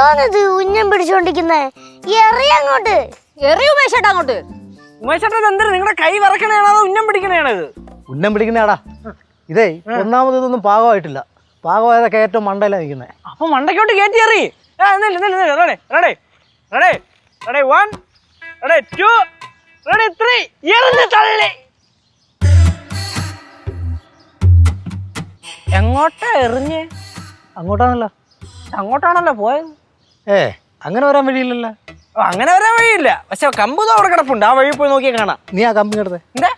എന്തോന്നിത് ഉന്നം പിടിച്ചോണ്ടിരിക്കുന്നേ. എറിയ അങ്ങോട്ട്. എറി മേശേട്ടാ അങ്ങോട്ട്. ഉമേഷേട്ടൻ എന്തിനാ? നിങ്ങളുടെ കൈ വിറക്കണേണോ അതോ ഉന്നം പിടിക്കണേണോ ഇത്? ഉന്നം പിടിക്കുന്നേടാ ഇതേ ഒന്നാമത് ഇതൊന്നും പാകമായിട്ടില്ല. പാകമായതൊക്കെ ഏറ്റവും മണ്ടയിലാണ് നിൽക്കുന്നത് അപ്പൊ മണ്ടയ്ക്കോട്ട് കയറ്റി എറി. Ready ready ready ready. One ready two ready three എറിഞ്ഞ് തള്ളി. എങ്ങോട്ടാ എറിഞ്ഞ്? അങ്ങോട്ടാണല്ലോ. അങ്ങോട്ടാണല്ലോ പോയത്. ഏ അങ്ങനെ വരാൻ വഴിയില്ലല്ലോ. ഓ, അങ്ങനെ വരാൻ വഴിയില്ല. പക്ഷെ കമ്പ് ദാ അവിടെ കിടപ്പുണ്ട്. ആ വഴി പോയി നോക്കിയാൽ കാണാം. നീ ആ കമ്പനി എടുത്തേ. എന്താ?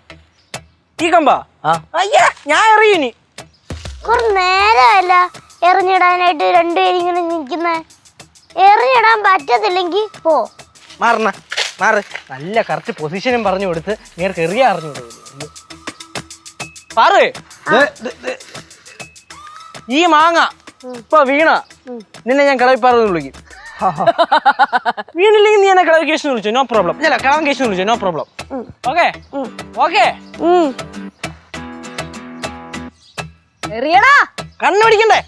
ഈ കമ്പാ? ആ. അയ്യേ ഞാൻ എറിയുനി കുറെ നേരമല്ല. എറിഞ്ഞിടാനായിട്ട് രണ്ടുപേരും ഇങ്ങനെ നിൽക്കുന്നേ. എറിഞ്ഞിടാൻ പറ്റത്തില്ലെങ്കിൽ പോ. മാറണ. മാറ്. നല്ല കറക്റ്റ് പൊസിഷനും പറഞ്ഞു കൊടുത്ത് നേർക്ക് എറിയാ അറിഞ്ഞു കൊടുത്തു പാറ് ഈ മാങ്ങ ഇപ്പൊ വീണ. നിന്നെ ഞാൻ കളവിപ്പാറെന്ന് വിളിക്കും. വീണില്ലെങ്കിൽ നീ എന്നെ കളവ് കേസിന് വിളിച്ചു നോ പ്രോബ്ലം അല്ല കളവൻ കേസിന് വിളിച്ചു നോ പ്രോബ്ലം ഓക്കെ ഓക്കെ എറിയടാ! കണ്ണു പിടിക്കണ്ടേ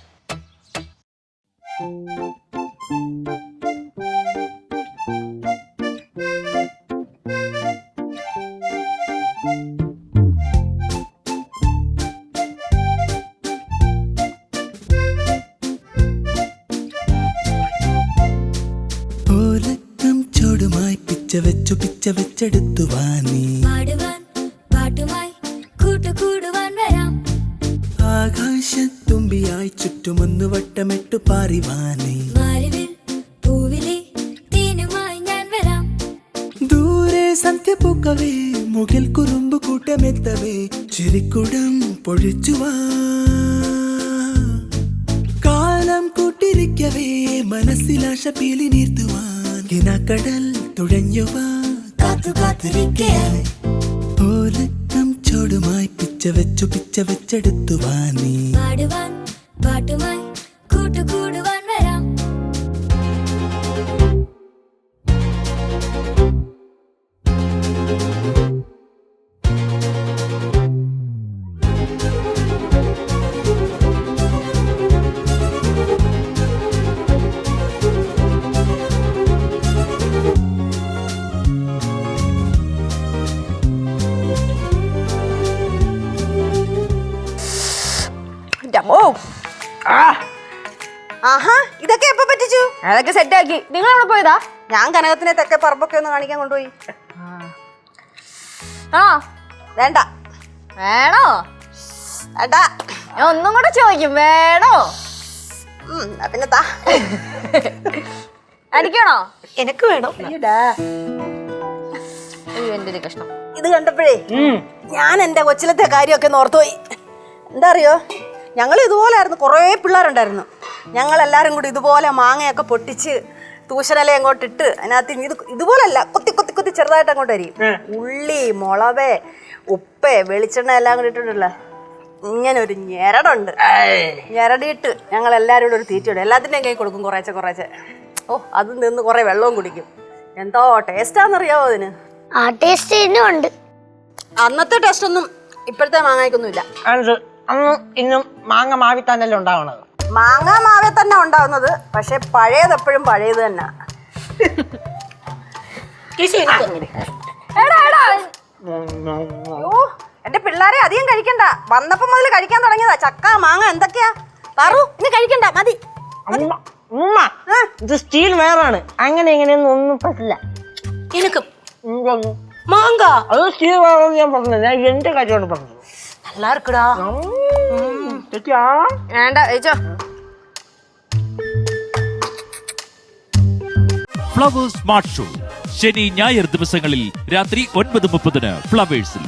പിച്ച വെച്ചു പിച്ച വെച്ചെടുത്തു വാനീ ആകാശത്തുമ്പിയായി ചുറ്റുമൊന്നു വട്ടമിട്ടു പാറിവാനേ ദൂരെ സന്ധ്യ പൂക്കവേ മുകിൽ കുറുമ്പ് കൂട്ടമെത്തവേ ചിരിക്കുടം പൊഴിച്ചുവാ. കാലം കൂട്ടിരിക്കവേ മനസ്സിലാശ പീലി നീർത്തുവാൻ കിനാക്കടൽ തുഴഞ്ഞുവാ. കാത്തു കാത്തിരിക്കയായി ഓലക്കം ചോടുമായി പിച്ച വെച്ചു പിച്ച വെച്ചെടുത്തു വാനീ പാടുവാൻ പാട്ടുമായി ആഹാ ഇതൊക്കെ എപ്പോ പറ്റിച്ചു? അതൊക്കെ സെറ്റാക്കി. നിങ്ങൾ അവിടെ പോയതാ? ഞാൻ കനകത്തിനെ തെക്കെ പറമ്പൊക്കെ ഒന്ന് കാണിക്കാൻ കൊണ്ടുപോയി. ആ. വേണ്ട. വേണോ? വേണ്ട. ഞാൻ ഒന്നും കൂടെ ചോദിക്കും. വേണോ? പിന്നെ താ. അടിക്കണോ? എനക്ക് വേണം. എന്റെ ഒരു കഷ്ണം. ഇത് കണ്ടപ്പോഴേ ഞാൻ എന്റെ കൊച്ചിലത്തെ കാര്യമൊക്കെ ഓർത്തുപോയി. എന്താ അറിയോ? ഞങ്ങൾ ഇതുപോലെയായിരുന്നു കുറേ പിള്ളേരുണ്ടായിരുന്നു. ഞങ്ങളെല്ലാവരും കൂടി ഇതുപോലെ മാങ്ങയൊക്കെ പൊട്ടിച്ച് തൂശനില അങ്ങോട്ട് ഇട്ട് അതിനകത്ത് ഇത് ഇതുപോലല്ല കൊത്തി കൊത്തി കൊത്തി ചെറുതായിട്ട് അങ്ങോട്ട് അരിയും ഉള്ളി മുളക് ഉപ്പ് വെളിച്ചെണ്ണ എല്ലാം കൂടി ഇട്ടിട്ടുണ്ടല്ലോ. ഇങ്ങനെ ഒരു ഞെരടുണ്ട്. ഞെരടിയിട്ട് ഞങ്ങൾ എല്ലാവരും കൂടെ ഒരു തീറ്റയുണ്ട് എല്ലാത്തിന്റെയും കൈ കൊടുക്കും കുറേശ്ശെ കുറേശ്ശെ ഓ അത് നിന്ന് കുറേ വെള്ളവും കുടിക്കും. എന്തോ ടേസ്റ്റാണെന്നറിയാവോ അതിന്? ആ ടേസ്റ്റ് ഇന്നും ഉണ്ട്. അന്നത്തെ ടേസ്റ്റ് ഒന്നും ഇപ്പോഴത്തെ മാങ്ങയ്ക്കൊന്നുമില്ല. അന്ന് ഇന്നും മാങ്ങ മാവി തന്നെയല്ലേ ഉണ്ടാവണത്? മാങ്ങ മാവേ തന്നെ ഉണ്ടാവുന്നത്. പക്ഷെ പഴയത് എപ്പോഴും പഴയത് തന്നെ. എടാ എടാ. എന്റെ പിള്ളേരെ അധികം കഴിക്കണ്ട. വന്നപ്പോ മുതൽ കഴിക്കാൻ തുടങ്ങിയതാ. ചക്ക മാങ്ങ എന്തൊക്കെയാ? പറു ഇനി കഴിക്കണ്ട. മതി. ഉമ്മ. ഇത് സ്റ്റീൽ വേറാണ് അങ്ങനെ ഇങ്ങനെയൊന്നും ഒന്നും പറ്റില്ല. എനിക്ക്. മാങ്ങ. മാങ്ക അത് സ്റ്റീൽ വേറെന്ന് ഞാൻ പറഞ്ഞത് ഞാൻ എന്റെ കാര്യമാണ് പറഞ്ഞത്. நல்லா இருக்குடா തെറ്റിയാ വേണ്ട കഴിച്ചോ ഫ്ലവേഴ്സ് സ്മാർട്ട് ഷോ ശനി ഞായർ ദിവസങ്ങളിൽ രാത്രി ഒൻപത് മുപ്പതിന് ഫ്ലവേഴ്സിൽ